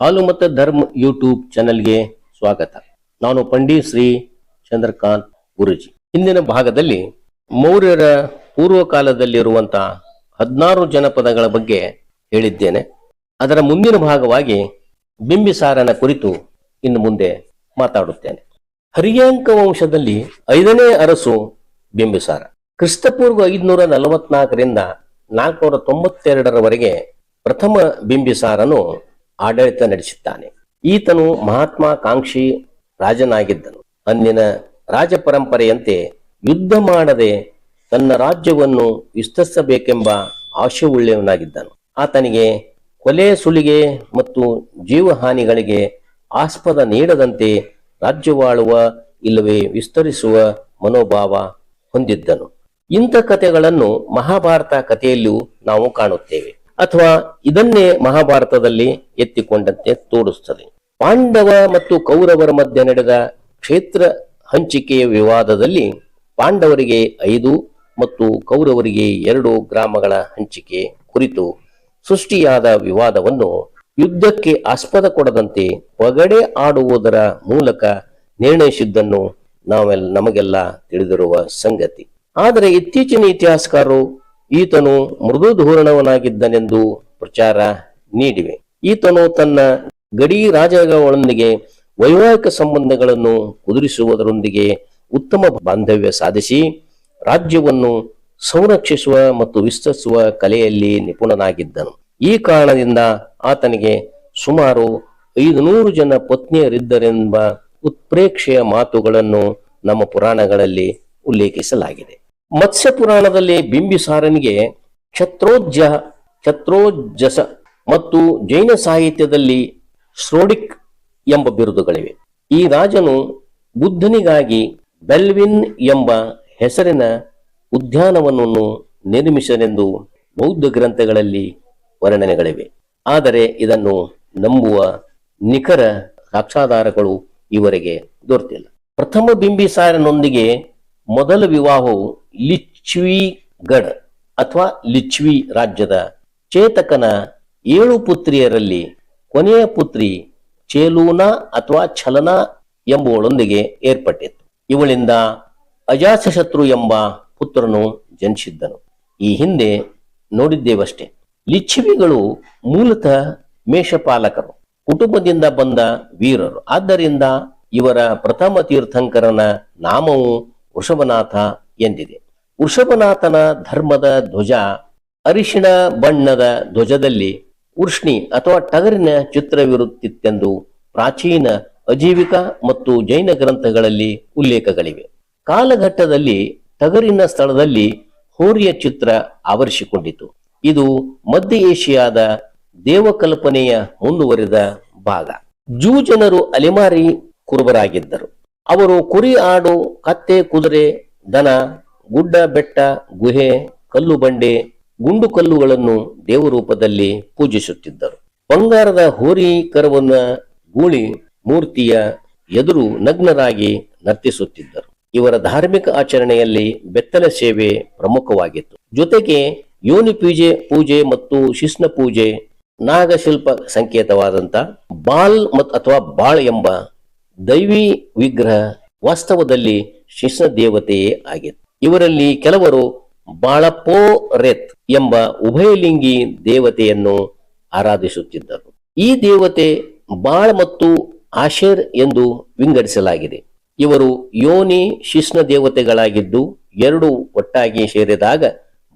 ಹಾಲು ಮತ್ತು ಧರ್ಮ ಯೂಟ್ಯೂಬ್ ಚಾನೆಲ್ಗೆ ಸ್ವಾಗತ. ನಾನು ಪಂಡಿತ್ ಶ್ರೀ ಚಂದ್ರಕಾಂತ್ ಗುರುಜಿ. ಹಿಂದಿನ ಭಾಗದಲ್ಲಿ ಮೌರ್ಯರ ಪೂರ್ವ ಕಾಲದಲ್ಲಿರುವಂತಹ ಹದಿನಾರು ಜನಪದಗಳ ಬಗ್ಗೆ ಹೇಳಿದ್ದೇನೆ. ಅದರ ಮುಂದಿನ ಭಾಗವಾಗಿ ಬಿಂಬಿಸಾರನ ಕುರಿತು ಇನ್ನು ಮುಂದೆ ಮಾತಾಡುತ್ತೇನೆ. ಹರಿಯಾಂಕ ವಂಶದಲ್ಲಿ ಐದನೇ ಅರಸು ಬಿಂಬಿಸಾರ. ಕ್ರಿಸ್ತಪೂರ್ವ ಐದುನೂರ ನಲವತ್ನಾಲ್ಕರಿಂದ ನಾಲ್ಕುನೂರ ತೊಂಬತ್ತೆರಡರವರೆಗೆ ಪ್ರಥಮ ಬಿಂಬಿಸಾರನು ಆಡಳಿತ ನಡೆಸುತ್ತಾನೆ. ಈತನು ಮಹಾತ್ಮಾಕಾಂಕ್ಷಿ ರಾಜನಾಗಿದ್ದನು. ಅಂದಿನ ರಾಜ ಪರಂಪರೆಯಂತೆ ಯುದ್ಧ ಮಾಡದೆ ತನ್ನ ರಾಜ್ಯವನ್ನು ವಿಸ್ತರಿಸಬೇಕೆಂಬ ಆಶೆಯುಳ್ಳವನಾಗಿದ್ದನು. ಆತನಿಗೆ ಕೊಲೆ, ಸುಲಿಗೆ ಮತ್ತು ಜೀವಹಾನಿಗಳಿಗೆ ಆಸ್ಪದ ನೀಡದಂತೆ ರಾಜ್ಯವಾಳುವ ಇಲ್ಲವೇ ವಿಸ್ತರಿಸುವ ಮನೋಭಾವ ಹೊಂದಿದ್ದನು. ಇಂಥ ಕಥೆಗಳನ್ನು ಮಹಾಭಾರತ ಕಥೆಯಲ್ಲೂ ನಾವು ಕಾಣುತ್ತೇವೆ. ಅಥವಾ ಇದನ್ನೇ ಮಹಾಭಾರತದಲ್ಲಿ ಎತ್ತಿಕೊಂಡಂತೆ ತೋರಿಸುತ್ತದೆ ಪಾಂಡವ ಮತ್ತು ಕೌರವರ ಮಧ್ಯೆ ನಡೆದ ಕ್ಷೇತ್ರ ಹಂಚಿಕೆಯ ವಿವಾದದಲ್ಲಿ ಪಾಂಡವರಿಗೆ ಐದು ಮತ್ತು ಕೌರವರಿಗೆ ಎರಡು ಗ್ರಾಮಗಳ ಹಂಚಿಕೆ ಕುರಿತು ಸೃಷ್ಟಿಯಾದ ವಿವಾದವನ್ನು ಯುದ್ಧಕ್ಕೆ ಆಸ್ಪದ ಕೊಡದಂತೆ ಪಗಡೆ ಆಡುವುದರ ಮೂಲಕ ನಿರ್ಣಯಿಸಿದ್ದನ್ನು ನಾವೆಲ್ಲ ನಮಗೆಲ್ಲ ತಿಳಿದಿರುವ ಸಂಗತಿ. ಆದರೆ ಇತ್ತೀಚಿನ ಇತಿಹಾಸಕಾರರು ಈತನು ಮೃದು ಧೋರಣವನಾಗಿದ್ದನೆಂದು ಪ್ರಚಾರ ನೀಡಿವೆ. ಈತನು ತನ್ನ ಗಡಿ ರಾಜಗಳೊಂದಿಗೆ ವೈವಾಹಿಕ ಸಂಬಂಧಗಳನ್ನು ಕುದುರಿಸುವುದರೊಂದಿಗೆ ಉತ್ತಮ ಬಾಂಧವ್ಯ ಸಾಧಿಸಿ, ರಾಜ್ಯವನ್ನು ಸಂರಕ್ಷಿಸುವ ಮತ್ತು ವಿಸ್ತರಿಸುವ ಕಲೆಯಲ್ಲಿ ನಿಪುಣನಾಗಿದ್ದನು. ಈ ಕಾರಣದಿಂದ ಆತನಿಗೆ ಸುಮಾರು ಐದು ನೂರು ಜನ ಪತ್ನಿಯರಿದ್ದರೆಂಬ ಉತ್ಪ್ರೇಕ್ಷೆಯ ಮಾತುಗಳನ್ನು ನಮ್ಮ ಪುರಾಣಗಳಲ್ಲಿ ಉಲ್ಲೇಖಿಸಲಾಗಿದೆ. ಮತ್ಸ್ಯ ಪುರಾಣದಲ್ಲಿ ಬಿಂಬಿಸಾರನಿಗೆ ಛತ್ರೋಜ್ಜ ಛತ್ರೋಜ್ಜಸ ಮತ್ತು ಜೈನ ಸಾಹಿತ್ಯದಲ್ಲಿ ಶ್ರೋಡಿಕ್ ಎಂಬ ಬಿರುದುಗಳಿವೆ. ಈ ರಾಜನು ಬುದ್ಧನಿಗಾಗಿ ಬೆಲ್ವಿನ್ ಎಂಬ ಹೆಸರಿನ ಉದ್ಯಾನವನ್ನು ನಿರ್ಮಿಸನೆಂದು ಬೌದ್ಧ ಗ್ರಂಥಗಳಲ್ಲಿ ವರ್ಣನೆಗಳಿವೆ. ಆದರೆ ಇದನ್ನು ನಂಬುವ ನಿಖರ ಸಾಕ್ಷಾಧಾರಗಳು ಇವರಿಗೆ ದೊರೆತಿಲ್ಲ. ಪ್ರಥಮ ಬಿಂಬಿಸಾರನೊಂದಿಗೆ ಮೊದಲ ವಿವಾಹವು ಲಿಚ್ವಿಗಢ ಅಥವಾ ಲಿಚ್ವಿ ರಾಜ್ಯದ ಚೇತಕನ ಏಳು ಪುತ್ರಿಯರಲ್ಲಿ ಕೊನೆಯ ಪುತ್ರಿ ಚೇಲೂನಾ ಅಥವಾ ಛಲನಾ ಎಂಬುವಳೊಂದಿಗೆ ಏರ್ಪಟ್ಟಿತ್ತು. ಇವಳಿಂದ ಅಜಾಸಶತ್ರು ಎಂಬ ಪುತ್ರನು ಜನಿಸಿದ್ದನು. ಈ ಹಿಂದೆ ನೋಡಿದ್ದೇವಷ್ಟೇ. ಲಿಚ್ಛವಿಗಳು ಮೂಲತಃ ಮೇಷಪಾಲಕರು, ಕುಟುಂಬದಿಂದ ಬಂದ ವೀರರು. ಆದ್ದರಿಂದ ಇವರ ಪ್ರಥಮ ತೀರ್ಥಂಕರನ ನಾಮವು ವೃಷಭನಾಥ ಎಂದಿದೆ. ವೃಷಭನಾಥನ ಧರ್ಮದ ಧ್ವಜ ಅರಿಶಿಣ ಬಣ್ಣದ ಧ್ವಜದಲ್ಲಿ ಉಷ್ಣಿ ಅಥವಾ ಟಗರಿನ ಚಿತ್ರವಿರುತ್ತಿತ್ತೆಂದು ಪ್ರಾಚೀನ ಅಜೀವಿಕ ಮತ್ತು ಜೈನ ಗ್ರಂಥಗಳಲ್ಲಿ ಉಲ್ಲೇಖಗಳಿವೆ. ಕಾಲಘಟ್ಟದಲ್ಲಿ ಟಗರಿನ ಸ್ಥಳದಲ್ಲಿ ಹೋರಿಯ ಚಿತ್ರ ಆವರಿಸಿಕೊಂಡಿತು. ಇದು ಮಧ್ಯ ಏಷ್ಯಾದ ದೇವಕಲ್ಪನೆಯ ಮುಂದುವರಿದ ಭಾಗ. ಜೂ ಜನರು ಅಲೆಮಾರಿ ಕುರುಬರಾಗಿದ್ದರು. ಅವರು ಕುರಿ ಆಡು, ಕತ್ತೆ ಕುದುರೆ, ದನ, ಗುಡ್ಡ, ಬೆಟ್ಟ, ಗುಹೆ, ಕಲ್ಲು ಬಂಡೆ, ಗುಂಡು ಕಲ್ಲುಗಳನ್ನು ದೇವರೂಪದಲ್ಲಿ ಪೂಜಿಸುತ್ತಿದ್ದರು. ಬಂಗಾರದ ಹೋರಿ ಕರವನ್ನ ಗೂಳಿ ಮೂರ್ತಿಯ ಎದುರು ನಗ್ನರಾಗಿ ನರ್ತಿಸುತ್ತಿದ್ದರು. ಇವರ ಧಾರ್ಮಿಕ ಆಚರಣೆಯಲ್ಲಿ ಬೆತ್ತಲ ಸೇವೆ ಪ್ರಮುಖವಾಗಿತ್ತು. ಜೊತೆಗೆ ಯೋನಿ ಪೂಜೆ ಪೂಜೆ ಮತ್ತು ಶಿಸ್ನ ಪೂಜೆ ನಾಗಶಿಲ್ಪ ಸಂಕೇತವಾದಂತ ಬಾಲ್ ಮತ್ ಅಥವಾ ಬಾಳ್ ಎಂಬ ದೈವಿ ವಿಗ್ರಹ ವಾಸ್ತವದಲ್ಲಿ ಶಿಶ ದೇವತೆಯೇ ಆಗಿತ್ತು. ಇವರಲ್ಲಿ ಕೆಲವರು ಬಾಳಪೋ ರೆತ್ ಎಂಬ ಉಭಯಲಿಂಗಿ ದೇವತೆಯನ್ನು ಆರಾಧಿಸುತ್ತಿದ್ದರು. ಈ ದೇವತೆ ಬಾಳ್ ಮತ್ತು ಆಶೇರ್ ಎಂದು ವಿಂಗಡಿಸಲಾಗಿದೆ. ಇವರು ಯೋನಿ ಶಿಷ್ಣ ದೇವತೆಗಳಾಗಿದ್ದು ಎರಡು ಒಟ್ಟಾಗಿ ಸೇರಿದಾಗ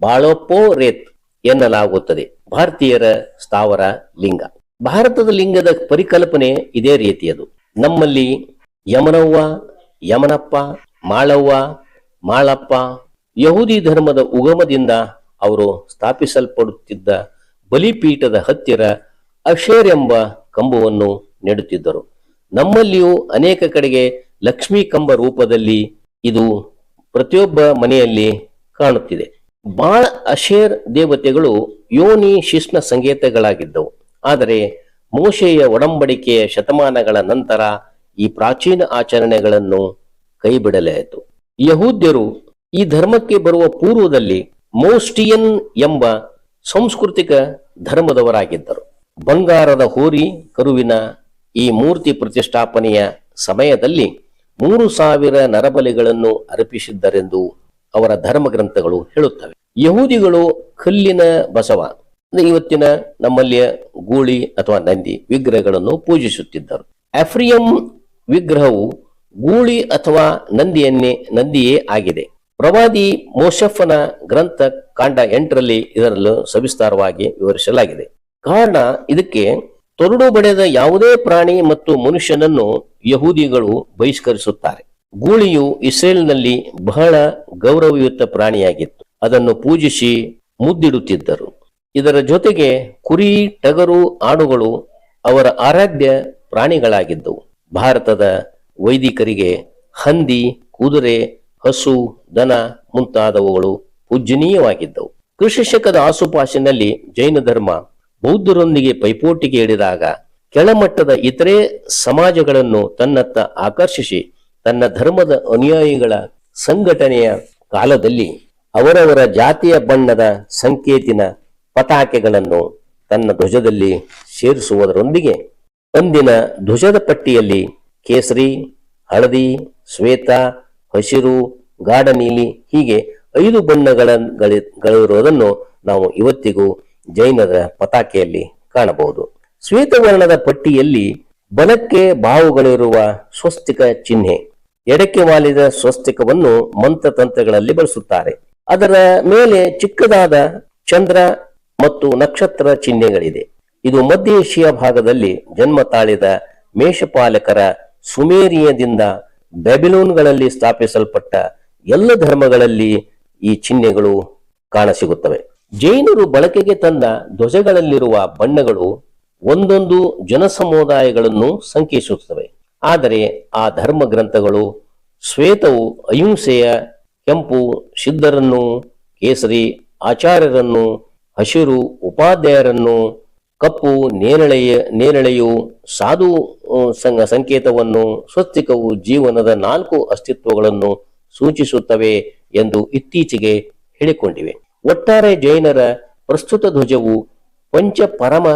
ಬಾಳೋಪೋ ರೇತ್ ಎನ್ನಲಾಗುತ್ತದೆ. ಭಾರತೀಯರ ಸ್ಥಾವರ ಲಿಂಗ. ಭಾರತದ ಲಿಂಗದ ಪರಿಕಲ್ಪನೆ ಇದೇ ರೀತಿಯದು. ನಮ್ಮಲ್ಲಿ ಯಮನವ್ವ, ಯಮನಪ್ಪ, ಮಾಳವ್ವ, ಮಾಳಪ್ಪ, ಯಹೂದಿ ಧರ್ಮದ ಉಗಮದಿಂದ ಅವರು ಸ್ಥಾಪಿಸಲ್ಪಡುತ್ತಿದ್ದ ಬಲಿಪೀಠದ ಹತ್ತಿರ ಅಕ್ಷೇರ್ ಎಂಬ ಕಂಬವನ್ನು ನೆಡುತ್ತಿದ್ದರು. ನಮ್ಮಲ್ಲಿಯೂ ಅನೇಕ ಕಡೆಗೆ ಲಕ್ಷ್ಮೀ ಕಂಬ ರೂಪದಲ್ಲಿ ಇದು ಪ್ರತಿಯೊಬ್ಬ ಮನೆಯಲ್ಲಿ ಕಾಣುತ್ತಿದೆ. ಬಾಳ ಅಶೇರ್ ದೇವತೆಗಳು ಯೋನಿ ಶಿಷ್ಣ ಸಂಕೇತಗಳಾಗಿದ್ದವು. ಆದರೆ ಮೋಶೆಯ ಒಡಂಬಡಿಕೆಯ ಶತಮಾನಗಳ ನಂತರ ಈ ಪ್ರಾಚೀನ ಆಚರಣೆಗಳನ್ನು ಕೈಬಿಡಲಾಯಿತು. ಯಹೂದ್ಯರು ಈ ಧರ್ಮಕ್ಕೆ ಬರುವ ಪೂರ್ವದಲ್ಲಿ ಮೋಸ್ಟಿಯನ್ ಎಂಬ ಸಾಂಸ್ಕೃತಿಕ ಧರ್ಮದವರಾಗಿದ್ದರು. ಬಂಗಾರದ ಹೋರಿ ಕರುವಿನ ಈ ಮೂರ್ತಿ ಪ್ರತಿಷ್ಠಾಪನೆಯ ಸಮಯದಲ್ಲಿ ಮೂರು ಸಾವಿರ ನರಬಲಿಗಳನ್ನು ಅರ್ಪಿಸಿದ್ದರೆಂದು ಅವರ ಧರ್ಮ ಗ್ರಂಥಗಳು ಹೇಳುತ್ತವೆ. ಯಹೂದಿಗಳು ಕಲ್ಲಿನ ಬಸವ ಇವತ್ತಿನ ನಮ್ಮಲ್ಲಿಯ ಗೂಳಿ ಅಥವಾ ನಂದಿ ವಿಗ್ರಹಗಳನ್ನು ಪೂಜಿಸುತ್ತಿದ್ದರು. ಅಫ್ರಿಯಂ ವಿಗ್ರಹವು ಗೂಳಿ ಅಥವಾ ನಂದಿಯನ್ನೇ, ನಂದಿಯೇ ಆಗಿದೆ. ಪ್ರವಾದಿ ಮೋಶಫನ ಗ್ರಂಥ ಕಾಂಡ ಎಂಟರಲ್ಲಿ ಇದರಲ್ಲೂ ಸವಿಸ್ತಾರವಾಗಿ ವಿವರಿಸಲಾಗಿದೆ. ಕಾರಣ ಇದಕ್ಕೆ ತೊರಡು ಬಡೆದ ಯಾವುದೇ ಪ್ರಾಣಿ ಮತ್ತು ಮನುಷ್ಯನನ್ನು ಯಹೂದಿಗಳು ಬಹಿಷ್ಕರಿಸುತ್ತಾರೆ. ಗೂಳಿಯು ಇಸ್ರೇಲ್ನಲ್ಲಿ ಬಹಳ ಗೌರವಯುತ ಪ್ರಾಣಿಯಾಗಿತ್ತು. ಅದನ್ನು ಪೂಜಿಸಿ ಮುದ್ದಿಡುತ್ತಿದ್ದರು. ಇದರ ಜೊತೆಗೆ ಕುರಿ, ಟಗರು, ಆಡುಗಳು ಅವರ ಆರಾಧ್ಯ ಪ್ರಾಣಿಗಳಾಗಿದ್ದವು. ಭಾರತದ ವೈದಿಕರಿಗೆ ಹಂದಿ, ಕುದುರೆ, ಹಸು, ದನ ಮುಂತಾದವುಗಳು ಪೂಜ್ಯನೀಯವಾಗಿದ್ದವು. ಕೃಷಿ ಶಕದ ಆಸುಪಾಸಿನಲ್ಲಿ ಜೈನ ಧರ್ಮ ಬೌದ್ಧರೊಂದಿಗೆ ಪೈಪೋಟಿಗೆ ಇಳಿದಾಗ ಕೆಳಮಟ್ಟದ ಇತರೆ ಸಮಾಜಗಳನ್ನು ತನ್ನತ್ತ ಆಕರ್ಷಿಸಿ ತನ್ನ ಧರ್ಮದ ಅನುಯಾಯಿಗಳ ಸಂಘಟನೆಯ ಕಾಲದಲ್ಲಿ ಅವರವರ ಜಾತಿಯ ಬಣ್ಣದ ಸಂಕೇತಿನ ಪತಾಕೆಗಳನ್ನು ತನ್ನ ಧ್ವಜದಲ್ಲಿ ಸೇರಿಸುವುದರೊಂದಿಗೆ ಅಂದಿನ ಧ್ವಜದ ಪಟ್ಟಿಯಲ್ಲಿ ಕೇಸರಿ, ಹಳದಿ, ಶ್ವೇತ, ಹಸಿರು, ಗಾಢ ನೀಲಿ ಹೀಗೆ ಐದು ಬಣ್ಣಗಳಿರುವುದನ್ನು ನಾವು ಇವತ್ತಿಗೂ ಜೈನರ ಪತಾಕೆಯಲ್ಲಿ ಕಾಣಬಹುದು. ಶ್ವೇತವರ್ಣದ ಪಟ್ಟಿಯಲ್ಲಿ ಬಲಕ್ಕೆ ಬಾವುಗಳಿರುವ ಸ್ವಸ್ತಿಕ ಚಿಹ್ನೆ, ಎಡಕ್ಕೆ ವಾಲಿದ ಸ್ವಸ್ತಿಕವನ್ನು ಮಂತ್ರತಂತ್ರಗಳಲ್ಲಿ ಬಳಸುತ್ತಾರೆ. ಅದರ ಮೇಲೆ ಚಿಕ್ಕದಾದ ಚಂದ್ರ ಮತ್ತು ನಕ್ಷತ್ರ ಚಿಹ್ನೆಗಳಿದೆ. ಇದು ಮಧ್ಯ ಏಷ್ಯಾ ಭಾಗದಲ್ಲಿ ಜನ್ಮ ತಾಳಿದ ಮೇಷಪಾಲಕರ ಸುಮೇರಿಯದಿಂದ ಬ್ಯಾಬಿಲೋನ್ಗಳಲ್ಲಿ ಸ್ಥಾಪಿಸಲ್ಪಟ್ಟ ಎಲ್ಲ ಧರ್ಮಗಳಲ್ಲಿ ಈ ಚಿಹ್ನೆಗಳು ಕಾಣಸಿಗುತ್ತವೆ. ಜೈನರು ಬಳಕೆಗೆ ತಂದ ಧ್ವಜಗಳಲ್ಲಿರುವ ಬಣ್ಣಗಳು ಒಂದೊಂದು ಜನಸಮುದಾಯಗಳನ್ನು ಸಂಕೇತಿಸುತ್ತವೆ. ಆದರೆ ಆ ಧರ್ಮ ಗ್ರಂಥಗಳು ಶ್ವೇತವು ಅಹಿಂಸೆಯ ಕೆಂಪು, ಸಿದ್ಧರನ್ನು, ಕೇಸರಿ, ಆಚಾರ್ಯರನ್ನು ಹಸಿರು ಉಪಾಧ್ಯಾಯರನ್ನು ಕಪ್ಪು ನೇರಳೆಯ ನೇರಳೆಯು ಸಾಧು ಸಂಘ ಸಂಕೇತವನ್ನು ಸ್ವಸ್ತಿಕವು ಜೀವನದ ನಾಲ್ಕು ಅಸ್ತಿತ್ವಗಳನ್ನು ಸೂಚಿಸುತ್ತವೆ ಎಂದು ಇತ್ತೀಚೆಗೆ ಹೇಳಿಕೊಂಡಿವೆ. ಒಟ್ಟಾರೆ ಜೈನರ ಪ್ರಸ್ತುತ ಧ್ವಜವು ಪಂಚ ಪರಮ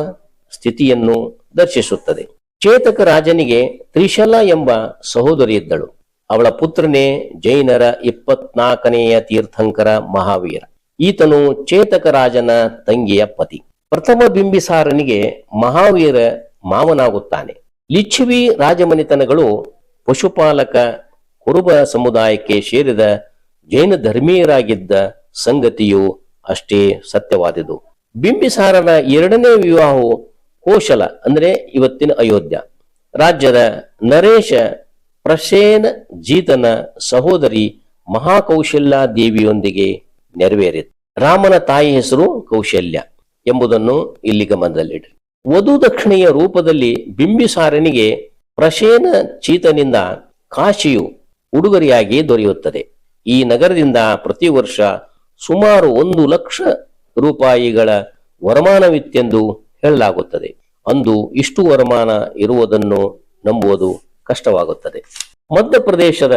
ಸ್ಥಿತಿಯನ್ನು ದರ್ಶಿಸುತ್ತದೆ. ಚೇತಕ ರಾಜನಿಗೆ ತ್ರಿಶಲ ಎಂಬ ಸಹೋದರಿ ಇದ್ದಳು. ಅವಳ ಪುತ್ರನೇ ಜೈನರ ಇಪ್ಪತ್ನಾಲ್ಕನೆಯ ತೀರ್ಥಂಕರ ಮಹಾವೀರ. ಈತನು ಚೇತಕ ರಾಜನ ತಂಗಿಯ ಪತಿ. ಪ್ರಥಮ ಬಿಂಬಿಸಾರನಿಗೆ ಮಹಾವೀರ ಮಾವನಾಗುತ್ತಾನೆ. ಲಿಚ್ಛವಿ ರಾಜಮನೆತನಗಳು ಪಶುಪಾಲಕ ಕುರುಬ ಸಮುದಾಯಕ್ಕೆ ಸೇರಿದ ಜೈನ ಧರ್ಮೀಯರಾಗಿದ್ದ ಸಂಗತಿಯು ಅಷ್ಟೇ ಸತ್ಯವಾದುದು ಬಿಂಬಿಸಾರನ ಎರಡನೇ ವಿವಾಹವು ಕೋಶಲ ಅಂದರೆ ಇವತ್ತಿನ ಅಯೋಧ್ಯ. ರಾಜ್ಯದ ನರೇಶ ಪ್ರಸೇನ ಜೀತನ ಸಹೋದರಿ ಮಹಾಕೌಶಲ್ಯ ದೇವಿಯೊಂದಿಗೆ ನೆರವೇರಿತು. ರಾಮನ ತಾಯಿ ಹೆಸರು ಕೌಶಲ್ಯ ಎಂಬುದನ್ನು ಇಲ್ಲಿ ಗಮನದಲ್ಲಿಡ್ರಿ ವಧು ದಕ್ಷಿಣೆಯ ರೂಪದಲ್ಲಿ ಬಿಂಬಿಸಾರನಿಗೆ ಪ್ರಶೇನ ಚೀತನಿಂದ ಕಾಶಿಯು ಉಡುಗೊರೆಯಾಗಿ ದೊರೆಯುತ್ತದೆ. ಈ ನಗರದಿಂದ ಪ್ರತಿ ವರ್ಷ ಸುಮಾರು ಒಂದು ಲಕ್ಷ ರೂಪಾಯಿಗಳ ವರಮಾನವಿತ್ತೆಂದು ಹೇಳಲಾಗುತ್ತದೆ. ಅಂದು ಇಷ್ಟು ವರಮಾನ ಇರುವುದನ್ನು ನಂಬುವುದು ಕಷ್ಟವಾಗುತ್ತದೆ. ಮಧ್ಯಪ್ರದೇಶದ,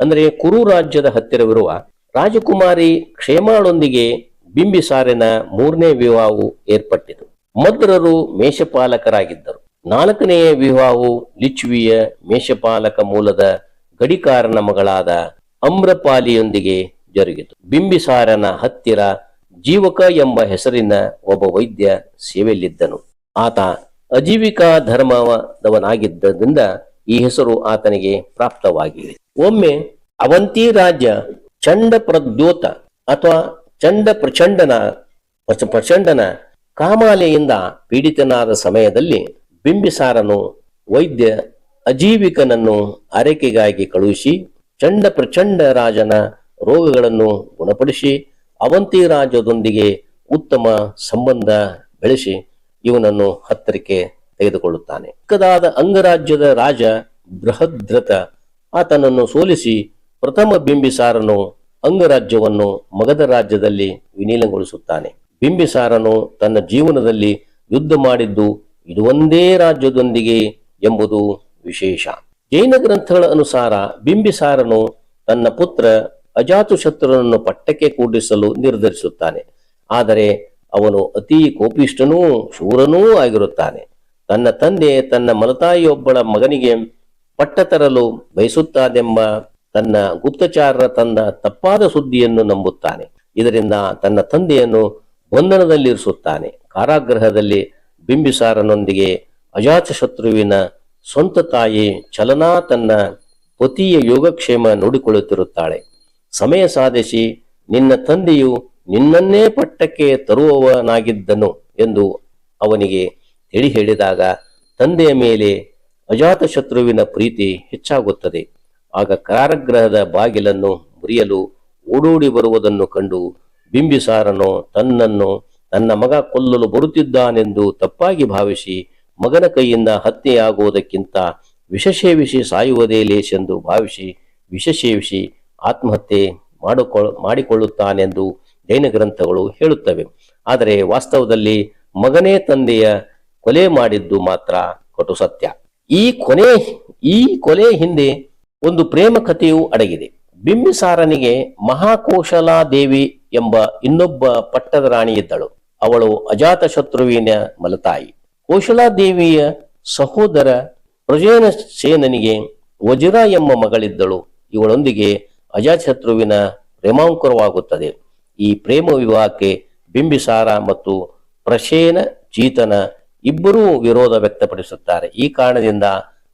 ಅಂದರೆ ಕುರು ರಾಜ್ಯದ ಹತ್ತಿರವಿರುವ ರಾಜಕುಮಾರಿ ಕ್ಷೇಮಾಳೊಂದಿಗೆ ಬಿಂಬಿಸಾರಿನ ಮೂರನೇ ವಿವಾಹವು ಏರ್ಪಟ್ಟಿತು. ಮದ್ರರು ಮೇಷಪಾಲಕರಾಗಿದ್ದರು. ನಾಲ್ಕನೆಯ ವಿವಾಹವು ಲಿಚ್ವಿಯ ಮೇಷಪಾಲಕ ಮೂಲದ ಗಡಿಕಾರನ ಮಗಳಾದ ಅಮ್ರಪಾಲಿಯೊಂದಿಗೆ ಜರುಗಿತು. ಬಿಂಬಿಸಾರನ ಹತ್ತಿರ ಜೀವಕ ಎಂಬ ಹೆಸರಿನ ಒಬ್ಬ ವೈದ್ಯ ಸೇವೆಯಲ್ಲಿದ್ದನು. ಆತ ಅಜೀವಿಕಾ ಧರ್ಮದವನಾಗಿದ್ದರಿಂದ ಈ ಹೆಸರು ಆತನಿಗೆ ಪ್ರಾಪ್ತವಾಗಿದೆ ಒಮ್ಮೆ ಅವಂತಿ ರಾಜ್ಯ ಚಂಡ ಪ್ರದ್ಯೋತ ಅಥವಾ ಚಂಡ ಪ್ರಚಂಡನ ಪ್ರಚಂಡನ ಕಾಮಾಲೆಯಿಂದ ಪೀಡಿತನಾದ ಸಮಯದಲ್ಲಿ ಬಿಂಬಿಸಾರನು ವೈದ್ಯ ಅಜೀವಿಕನನ್ನು ಆರೈಕೆಗಾಗಿ ಕಳುಹಿಸಿ ಚಂಡ ಪ್ರಚಂಡ ರಾಜನ ರೋಗಗಳನ್ನು ಗುಣಪಡಿಸಿ ಅವಂತಿ ರಾಜದೊಂದಿಗೆ ಉತ್ತಮ ಸಂಬಂಧ ಬೆಳೆಸಿ ಇವನನ್ನು ಹತ್ತಿರಕ್ಕೆ ತೆಗೆದುಕೊಳ್ಳುತ್ತಾನೆ. ಚಿಕ್ಕದಾದ ಅಂಗರಾಜ್ಯದ ರಾಜ ಬೃಹದ್ರತ ಆತನನ್ನು ಸೋಲಿಸಿ ಪ್ರಥಮ ಬಿಂಬಿಸಾರನು ಅಂಗರಾಜ್ಯವನ್ನು ಮಗಧ ರಾಜ್ಯದಲ್ಲಿ ವಿಲೀನಗೊಳಿಸುತ್ತಾನೆ ಬಿಂಬಿಸಾರನು ತನ್ನ ಜೀವನದಲ್ಲಿ ಯುದ್ಧ ಮಾಡಿದ್ದು ಇದು ಒಂದೇ ರಾಜ್ಯದೊಂದಿಗೆ ಎಂಬುದು ವಿಶೇಷ. ಜೈನ ಗ್ರಂಥಗಳ ಅನುಸಾರ ಬಿಂಬಿಸಾರನು ತನ್ನ ಪುತ್ರ ಅಜಾತುಶತ್ರುನನ್ನು ಪಟ್ಟಕ್ಕೆ ಕೂಡಿಸಲು ನಿರ್ಧರಿಸುತ್ತಾನೆ. ಆದರೆ ಅವನು ಅತಿ ಕೋಪಿಷ್ಠನೂ ಶೂರನೂ ಆಗಿರುತ್ತಾನೆ. ತನ್ನ ತಂದೆ ತನ್ನ ಮಲತಾಯಿಯೊಬ್ಬಳ ಮಗನಿಗೆ ಪಟ್ಟ ತರಲು ಬಯಸುತ್ತಾನೆಂಬ ತನ್ನ ಗುಪ್ತಚಾರರ ತಂದ ತಪ್ಪಾದ ಸುದ್ದಿಯನ್ನು ನಂಬುತ್ತಾನೆ. ಇದರಿಂದ ತನ್ನ ತಂದೆಯನ್ನು ಬಂಧನದಲ್ಲಿರಿಸುತ್ತಾನೆ. ಕಾರಾಗೃಹದಲ್ಲಿ ಬಿಂಬಿಸಾರನೊಂದಿಗೆ ಅಜಾತಶತ್ರುವಿನ ಸ್ವಂತ ತಾಯಿ ಚಲನಾ ತನ್ನ ಪತಿಯ ಯೋಗಕ್ಷೇಮ ನೋಡಿಕೊಳ್ಳುತ್ತಿರುತ್ತಾಳೆ. ಸಮಯ ಸಾಧಿಸಿ ನಿನ್ನ ತಂದೆಯು ನಿನ್ನನ್ನೇ ಪಟ್ಟಕ್ಕೆ ತರುವವನಾಗಿದ್ದನು ಎಂದು ಅವನಿಗೆ ತಿಳಿ ಹೇಳಿದಾಗ ತಂದೆಯ ಮೇಲೆ ಅಜಾತಶತ್ರುವಿನ ಪ್ರೀತಿ ಹೆಚ್ಚಾಗುತ್ತದೆ. ಆಗ ಕಾರಾಗೃಹದ ಬಾಗಿಲನ್ನು ಮುರಿಯಲು ಓಡೋಡಿ ಬರುವುದನ್ನು ಕಂಡು ಬಿಂಬಿಸಾರನು ತನ್ನನ್ನು ತನ್ನ ಮಗ ಕೊಲ್ಲಲು ಬರುತ್ತಿದ್ದಾನೆಂದು ತಪ್ಪಾಗಿ ಭಾವಿಸಿ ಮಗನ ಕೈಯಿಂದ ಹತ್ಯೆಯಾಗುವುದಕ್ಕಿಂತ ವಿಷಸೇವಿಸಿ ಸಾಯುವುದೇ ಲೇಸೆಂದು ಭಾವಿಸಿ ವಿಷಸೇವಿಸಿ ಆತ್ಮಹತ್ಯೆ ಮಾಡಿಕೊಳ್ಳ ಮಾಡಿಕೊಳ್ಳುತ್ತಾನೆಂದು ಜೈನ ಗ್ರಂಥಗಳು ಹೇಳುತ್ತವೆ. ಆದರೆ ವಾಸ್ತವದಲ್ಲಿ ಮಗನೇ ತಂದೆಯ ಕೊಲೆ ಮಾಡಿದ್ದು ಮಾತ್ರ ಕಟು ಸತ್ಯ ಈ ಕೊನೆ, ಈ ಕೊಲೆ ಹಿಂದೆ ಒಂದು ಪ್ರೇಮ ಕಥೆಯೂ ಅಡಗಿದೆ. ಬಿಂಬಿಸಾರನಿಗೆ ಮಹಾಕೋಶಲಾದೇವಿ ಎಂಬ ಇನ್ನೊಬ್ಬ ಪಟ್ಟದ ರಾಣಿ ಇದ್ದಳು. ಅವಳು ಅಜಾತಶತ್ರುವಿನ ಮಲತಾಯಿ. ಕೋಶಲಾದೇವಿಯ ಸಹೋದರ ಪ್ರಜೇನ ಸೇನನಿಗೆ ವಜ್ರ ಎಂಬ ಮಗಳಿದ್ದಳು. ಇವಳೊಂದಿಗೆ ಅಜಾತಶತ್ರುವಿನ ಪ್ರೇಮಾಂಕುರವಾಗುತ್ತದೆ. ಈ ಪ್ರೇಮ ವಿವಾಹಕ್ಕೆ ಬಿಂಬಿಸಾರ ಮತ್ತು ಪ್ರಶೇನ ಚೀತನ ಇಬ್ಬರೂ ವಿರೋಧ ವ್ಯಕ್ತಪಡಿಸುತ್ತಾರೆ. ಈ ಕಾರಣದಿಂದ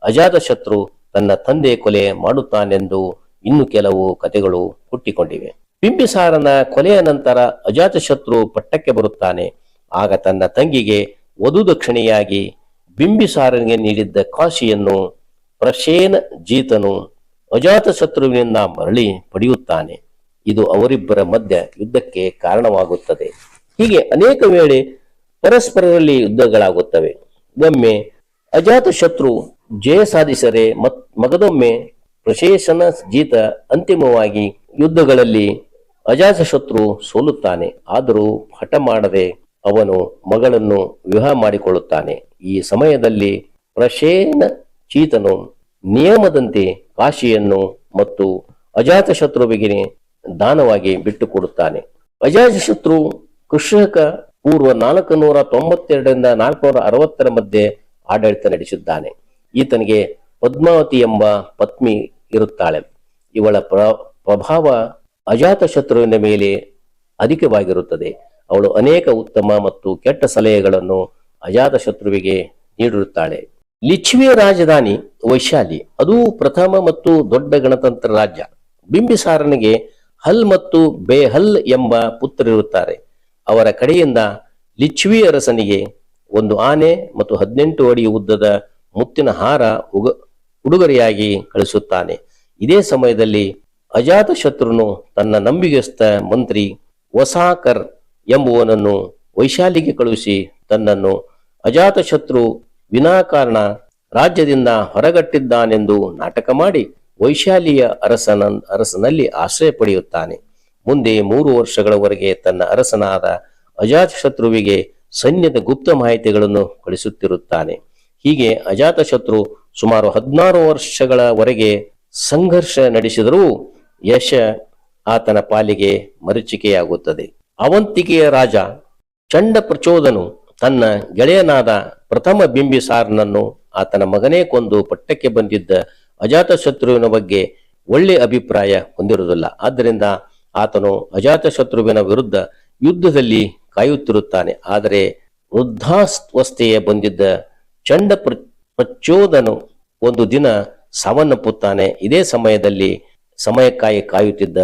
ಅಜಾತಶತ್ರು ತನ್ನ ತಂದೆ ಕೊಲೆ ಮಾಡುತ್ತಾನೆಂದು ಇನ್ನು ಕೆಲವು ಕಥೆಗಳು ಹುಟ್ಟಿಕೊಂಡಿವೆ. ಬಿಂಬಿಸಾರನ ಕೊಲೆಯ ನಂತರ ಅಜಾತಶತ್ರು ಪಟ್ಟಕ್ಕೆ ಬರುತ್ತಾನೆ. ಆಗ ತನ್ನ ತಂಗಿಗೆ ವಧು ದಕ್ಷಿಣೆಯಾಗಿ ಬಿಂಬಿಸಾರನಿಗೆ ನೀಡಿದ್ದ ಕಾಶಿಯನ್ನು ಪ್ರಶೇನ ಜೀತನು ಅಜಾತಶತ್ರುವಿನಿಂದ ಮರಳಿ ಪಡೆಯುತ್ತಾನೆ. ಇದು ಅವರಿಬ್ಬರ ಮಧ್ಯ ಯುದ್ಧಕ್ಕೆ ಕಾರಣವಾಗುತ್ತದೆ. ಹೀಗೆ ಅನೇಕ ವೇಳೆ ಪರಸ್ಪರರಲ್ಲಿ ಯುದ್ಧಗಳಾಗುತ್ತವೆ. ಒಮ್ಮೆ ಅಜಾತಶತ್ರು ಜಯ ಸಾಧಿಸರೆ ಮತ್, ಮಗದೊಮ್ಮೆ ಪ್ರಶೇಷನ ಜೀತ ಅಂತಿಮವಾಗಿ ಯುದ್ಧಗಳಲ್ಲಿ ಅಜಾತಶತ್ರು ಸೋಲುತ್ತಾನೆ. ಆದರೂ ಹಠ ಮಾಡದೆ ಅವನು ಮಗಳನ್ನು ವಿವಾಹ ಮಾಡಿಕೊಳ್ಳುತ್ತಾನೆ. ಈ ಸಮಯದಲ್ಲಿ ಪ್ರಶೇನ ಚೀತನು ನಿಯಮದಂತೆ ಕಾಶಿಯನ್ನು ಮತ್ತು ಅಜಾತಶತ್ರುವಿಗೆ ದಾನವಾಗಿ ಬಿಟ್ಟುಕೊಡುತ್ತಾನೆ. ಅಜಾತಶತ್ರು ಕೃಷಕ ಪೂರ್ವ ನಾಲ್ಕು ನೂರ ತೊಂಬತ್ತೆರಡರಿಂದ ನಾಲ್ಕುನೂರ ಅರವತ್ತರ ಮಧ್ಯೆ ಆಡಳಿತ ನಡೆಸಿದ್ದಾನೆ. ಈತನಿಗೆ ಪದ್ಮಾವತಿ ಎಂಬ ಪತ್ನಿ ಇರುತ್ತಾಳೆ. ಇವಳ ಪ್ರ, ಪ್ರಭಾವ ಅಜಾತಶತ್ರುವಿನ ಮೇಲೆ ಅಧಿಕವಾಗಿರುತ್ತದೆ. ಅವಳು ಅನೇಕ ಉತ್ತಮ ಮತ್ತು ಕೆಟ್ಟ ಸಲಹೆಗಳನ್ನು ಅಜಾತ ಶತ್ರುವಿಗೆ ನೀಡಿರುತ್ತಾಳೆ. ಲಿಚ್ವಿಯ ರಾಜಧಾನಿ ವೈಶಾಲಿ, ಅದು ಪ್ರಥಮ ಮತ್ತು ದೊಡ್ಡ ಗಣತಂತ್ರ ರಾಜ್ಯ. ಬಿಂಬಿಸಾರನಿಗೆ ಹಲ್ ಮತ್ತು ಬೇಹಲ್ ಎಂಬ ಪುತ್ರರಿರುತ್ತಾರೆ. ಅವರ ಕಡೆಯಿಂದ ಲಿಚ್ವಿ ಅರಸನಿಗೆ ಒಂದು ಆನೆ ಮತ್ತು ಹದಿನೆಂಟು ಅಡಿ ಉದ್ದದ ಮುತ್ತಿನ ಹಾರ ಉಗ ಉಡುಗೊರೆಯಾಗಿ ಕಳಿಸುತ್ತಾನೆ. ಇದೇ ಸಮಯದಲ್ಲಿ ಅಜಾತ ಶತ್ರುನು ತನ್ನ ನಂಬಿಗಸ್ತ ಮಂತ್ರಿ ವಸಾಕರ್ ಎಂಬುವನನ್ನು ವೈಶಾಲಿಗೆ ಕಳುಹಿಸಿ ತನ್ನನ್ನು ಅಜಾತ ಶತ್ರು ವಿನಾಕಾರಣ ರಾಜ್ಯದಿಂದ ಹೊರಗಟ್ಟಿದ್ದಾನೆಂದು ನಾಟಕ ಮಾಡಿ ವೈಶಾಲಿಯ ಅರಸನ ಅರಸನಲ್ಲಿ ಆಶ್ರಯ ಪಡೆಯುತ್ತಾನೆ. ಮುಂದೆ ಮೂರು ವರ್ಷಗಳವರೆಗೆ ತನ್ನ ಅರಸನಾದ ಅಜಾತಶತ್ರುವಿಗೆ ಸೈನ್ಯದ ಗುಪ್ತ ಮಾಹಿತಿಗಳನ್ನು ಕಳಿಸುತ್ತಿರುತ್ತಾನೆ. ಹೀಗೆ ಅಜಾತಶತ್ರು ಸುಮಾರು ಹದಿನಾರು ವರ್ಷಗಳವರೆಗೆ ಸಂಘರ್ಷ ನಡೆಸಿದರೂ ಯಶ ಆತನ ಪಾಲಿಗೆ ಮರೀಚಿಕೆಯಾಗುತ್ತದೆ. ಅವಂತಿಕೆಯ ರಾಜ ಚಂಡ ಪ್ರಚೋದನು ತನ್ನ ಗೆಳೆಯನಾದ ಪ್ರಥಮ ಬಿಂಬಿಸಾರನನ್ನು ಆತನ ಮಗನೇ ಕೊಂದು ಪಟ್ಟಕ್ಕೆ ಬಂದಿದ್ದ ಅಜಾತಶತ್ರುವಿನ ಬಗ್ಗೆ ಒಳ್ಳೆ ಅಭಿಪ್ರಾಯ ಹೊಂದಿರುವುದಿಲ್ಲ. ಆದ್ದರಿಂದ ಆತನು ಅಜಾತಶತ್ರುವಿನ ವಿರುದ್ಧ ಯುದ್ಧದಲ್ಲಿ ಕಾಯುತ್ತಿರುತ್ತಾನೆ. ಆದರೆ ವೃದ್ಧಾಸ್ವಸ್ಥೆಯ ಬಂದಿದ್ದ ಚಂಡ ಪ್ರ, ಪ್ರಚೋದನು ಒಂದು ದಿನ ಸಾವನ್ನಪ್ಪುತ್ತಾನೆ ಇದೇ ಸಮಯದಲ್ಲಿ ಸಮಯಕ್ಕಾಗಿ ಕಾಯುತ್ತಿದ್ದ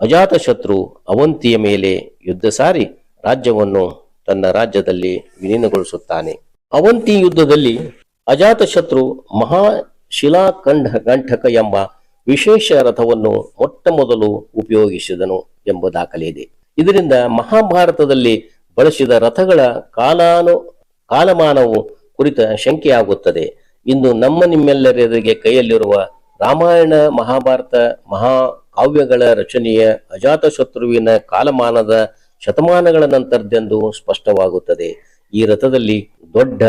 ಅಜಾತಶತ್ರು ಅವಂತಿಯ ಮೇಲೆ ಯುದ್ಧ ಸಾರಿ ರಾಜ್ಯವನ್ನು ತನ್ನ ರಾಜ್ಯದಲ್ಲಿ ವಿಲೀನಗೊಳಿಸುತ್ತಾನೆ. ಅವಂತಿ ಯುದ್ಧದಲ್ಲಿ ಅಜಾತಶತ್ರು ಮಹಾಶಿಲಾಕಂಠ ಕಂಠಕ ಎಂಬ ವಿಶೇಷ ರಥವನ್ನು ಮೊಟ್ಟ ಮೊದಲು ಉಪಯೋಗಿಸಿದನು ಎಂಬ ದಾಖಲೆ ಇದೆ ಇದರಿಂದ ಮಹಾಭಾರತದಲ್ಲಿ ಬಳಸಿದ ರಥಗಳ ಕಾಲಾನು, ಕಾಲಮಾನವು ಕುರಿತ ಶಂಕೆಯಾಗುತ್ತದೆ. ಇಂದು ನಮ್ಮ ನಿಮ್ಮೆಲ್ಲರಿಗೆ ಕೈಯಲ್ಲಿರುವ ರಾಮಾಯಣ, ಮಹಾಭಾರತ ಮಹಾಕಾವ್ಯಗಳ ರಚನೆಯ ಅಜಾತಶತ್ರುವಿನ ಕಾಲಮಾನದ ಶತಮಾನಗಳ ನಂತರದೆಂದು ಸ್ಪಷ್ಟವಾಗುತ್ತದೆ. ಈ ರಥದಲ್ಲಿ ದೊಡ್ಡ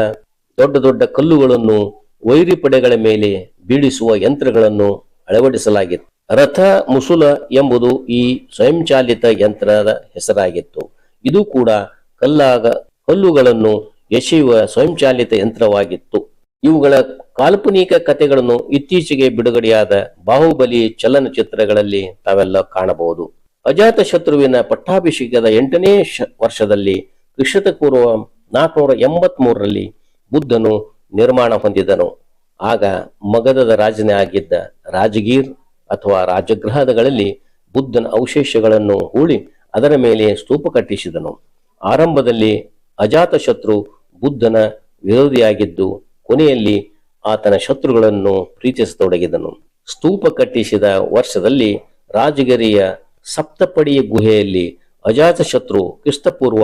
ದೊಡ್ಡ ದೊಡ್ಡ ಕಲ್ಲುಗಳನ್ನು ವೈರಿ ಪಡೆಗಳ ಮೇಲೆ ಬೀಳಿಸುವ ಯಂತ್ರಗಳನ್ನು ಅಳವಡಿಸಲಾಗಿತ್ತು. ರಥ ಮುಸುಲ ಎಂಬುದು ಈ ಸ್ವಯಂಚಾಲಿತ ಯಂತ್ರದ ಹೆಸರಾಗಿತ್ತು. ಇದು ಕೂಡ ಕಲ್ಲಾಗ, ಕಲ್ಲುಗಳನ್ನು ಎಸೆಯುವ ಸ್ವಯಂಚಾಲಿತ ಯಂತ್ರವಾಗಿತ್ತು. ಇವುಗಳ ಕಾಲ್ಪನಿಕ ಕಥೆಗಳನ್ನು ಇತ್ತೀಚೆಗೆ ಬಿಡುಗಡೆಯಾದ ಬಾಹುಬಲಿ ಚಲನಚಿತ್ರಗಳಲ್ಲಿ ತಾವೆಲ್ಲ ಕಾಣಬಹುದು. ಅಜಾತ ಶತ್ರುವಿನ ಪಟ್ಟಾಭಿಷೇಕದ ಎಂಟನೇ ವರ್ಷದಲ್ಲಿ ಕ್ರಿಸ್ತ ಪೂರ್ವ ನಾಲ್ಕುನೂರ ಎಂಬತ್ ಮೂರರಲ್ಲಿ ಬುದ್ಧನು ನಿರ್ಮಾಣ ಹೊಂದಿದನು. ಆಗ ಮಗಧದ ರಾಜನೇ ಆಗಿದ್ದ ರಾಜಗೀರ್ ಅಥವಾ ರಾಜಗೃಹಗಳಲ್ಲಿ ಬುದ್ಧನ ಅವಶೇಷಗಳನ್ನು ಹೂಳಿ ಅದರ ಮೇಲೆ ಸ್ತೂಪ ಕಟ್ಟಿಸಿದನು. ಆರಂಭದಲ್ಲಿ ಅಜಾತಶತ್ರು ಬುದ್ಧನ ವಿರೋಧಿಯಾಗಿದ್ದು ಕೊನೆಯಲ್ಲಿ ಆತನ ಶತ್ರುಗಳನ್ನು ಪ್ರೀತಿಸತೊಡಗಿದನು. ಸ್ತೂಪ ಕಟ್ಟಿಸಿದ ವರ್ಷದಲ್ಲಿ ರಾಜಗಿರಿಯ ಸಪ್ತಪಡಿಯ ಗುಹೆಯಲ್ಲಿ ಅಜಾತಶತ್ರು ಕ್ರಿಸ್ತಪೂರ್ವ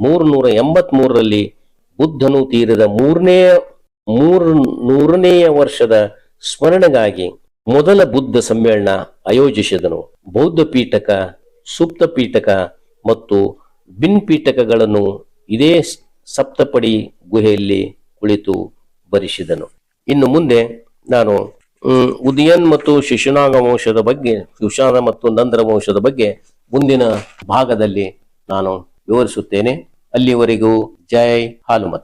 ಮೂರುನೂರ ಎಂಬತ್ ಮೂರರಲ್ಲಿ ಬುದ್ಧನು ತೀರಿದ ಮೂರನೇ ಮೂರು ನೂರನೆಯ ವರ್ಷದ ಸ್ಮರಣೆಗಾಗಿ ಮೊದಲ ಬುದ್ಧ ಸಮ್ಮೇಳನ ಆಯೋಜಿಸಿದನು. ಬೌದ್ಧ ಪೀಠಕ ಸುಪ್ತ ಪೀಠಕ ಮತ್ತು ಬಿನ್ ಪೀಠಕಗಳನ್ನು ಇದೇ ಸಪ್ತಪಡಿ ಗುಹೆಯಲ್ಲಿ ಕುಳಿತು ಬರಿಸಿದನು ಇನ್ನು ಮುಂದೆ ನಾನು ಉದಯನ್ ಮತ್ತು ಶಿಶುನಾಗ ವಂಶದ ಬಗ್ಗೆ ಸುಶಾನ ಮತ್ತು ನಂದ್ರ ವಂಶದ ಬಗ್ಗೆ ಮುಂದಿನ ಭಾಗದಲ್ಲಿ ನಾನು ವಿವರಿಸುತ್ತೇನೆ. ಅಲ್ಲಿವರೆಗೂ ಜೈ ಹಾಲುಮತ.